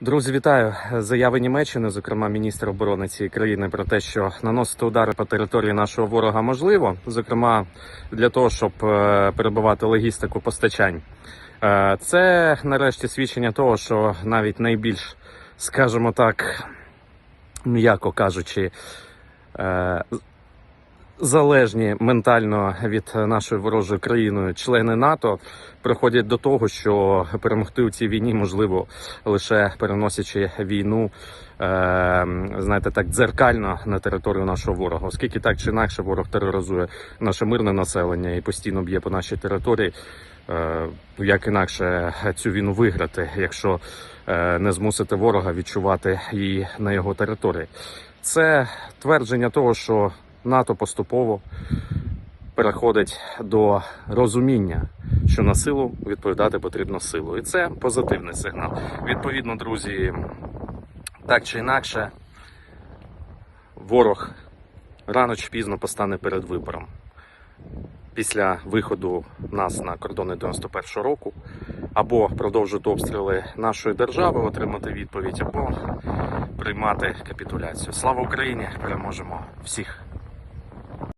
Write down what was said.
Друзі, вітаю. Заяви Німеччини, зокрема міністра оборони цієї країни, про те, що наносити удари по території нашого ворога можливо, зокрема для того, щоб е, перебувати логістику постачань. Е, Це нарешті свідчення того, що навіть найбільш, скажімо так, м'яко кажучи, е, залежні ментально від нашої ворожої країни члени НАТО приходять до того, що перемогти у цій війні можливо лише переносячи війну, е, знаєте, так дзеркально на територію нашого ворога, оскільки так чи інакше ворог тероризує наше мирне населення і постійно б'є по нашій території. Е, Як інакше цю війну виграти, якщо е, не змусити ворога відчувати її на його території? Це твердження того, що НАТО поступово переходить до розуміння, що на силу відповідати потрібно силою. І це позитивний сигнал. Відповідно, друзі, так чи інакше, ворог рано чи пізно постане перед вибором. Після виходу нас на кордони 91-го року або продовжити обстріли нашої держави, отримати відповідь, або приймати капітуляцію. Слава Україні! Переможемо всіх!